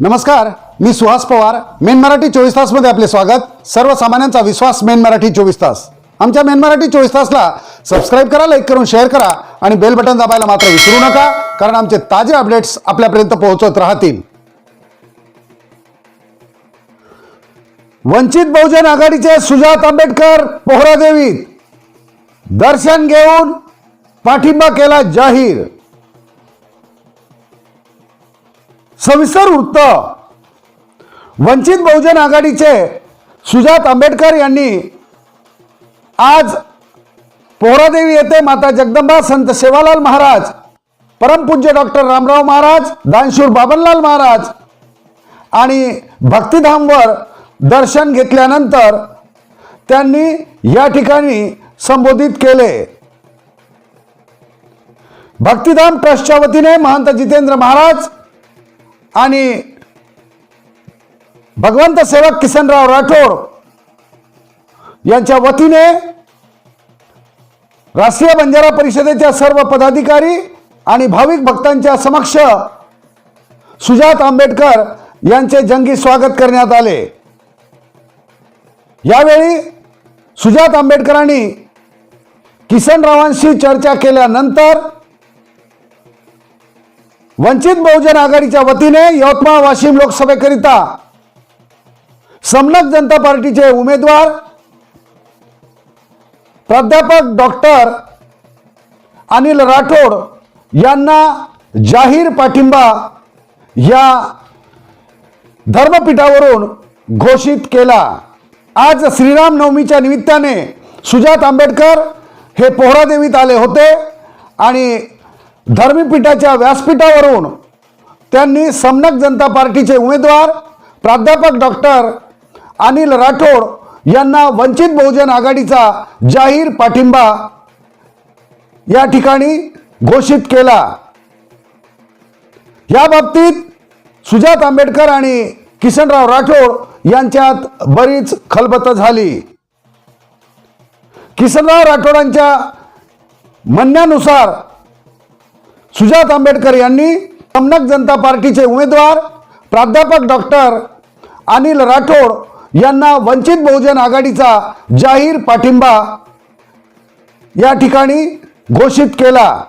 नमस्कार मी सुहास पवार. मेन मराठी चोवीस तासमध्ये आपले स्वागत. सर्वसामान्यांचा विश्वास मेन मराठी चोवीस तास. आमच्या मेन मराठी चोवीस तासला सबस्क्राईब करा लाईक करून शेअर करा आणि बेल बटन दाबायला मात्र विसरू नका कारण आमचे ताजे अपडेट्स आपल्यापर्यंत पोहोचत राहतील. वंचित बहुजन आघाडीचे सुजात आंबेडकर पोहरादेवी. दर्शन घेऊन पाठिंबा केला जाहीर. सविस्तर वृत्त. वंचित बहुजन आघाडीचे सुजात आंबेडकर यांनी आज पोहरादेवी येथे माता जगदंबा संत सेवालाल महाराज परमपूज्य डॉक्टर रामराव महाराज दानशूर बाबनलाल महाराज आणि भक्तिधामवर दर्शन घेतल्यानंतर त्यांनी या ठिकाणी संबोधित केले. भक्तिधाम ट्रस्टच्या वतीने महंत जितेंद्र महाराज आणि भगवंत सेवक किसनराव राठोड यांच्या वतीने राष्ट्रीय बंजारा परिषदेच्या सर्व पदाधिकारी आणि भाविक भक्तांच्या समक्ष सुजात आंबेडकर यांचे जंगी स्वागत करण्यात आले. यावेळी सुजात आंबेडकरांनी किसनरावांशी चर्चा केल्यानंतर वंचित बहुजन आघाडीच्या वतीने यवतमाळ वाशिम लोकसभेकरिता समलक जनता पार्टीचे उमेदवार प्राध्यापक डॉक्टर अनिल राठोड यांना जाहीर पाठिंबा या धर्मपीठावरून घोषित केला. आज श्रीराम नवमीच्या निमित्ताने सुजात आंबेडकर हे पोहरादेवीत आले होते आणि धर्मपीठाच्या व्यासपीठावरून त्यांनी समनक जनता पार्टीचे उमेदवार प्राध्यापक डॉक्टर अनिल राठोड यांना वंचित बहुजन आघाडीचा जाहीर पाठिंबा या ठिकाणी घोषित केला. या बाबतीत सुजात आंबेडकर आणि किसनराव राठोड यांच्यात बरीच खलबत झाली. किसनराव राठोडांच्या म्हणण्यानुसार सुजात आंबेडकर यांनी कमनक जनता पार्टीचे उमेदवार प्राध्यापक डॉक्टर अनिल राठोड यांना वंचित बहुजन आघाडीचा जाहीर पाठिंबा या ठिकाणी घोषित केला.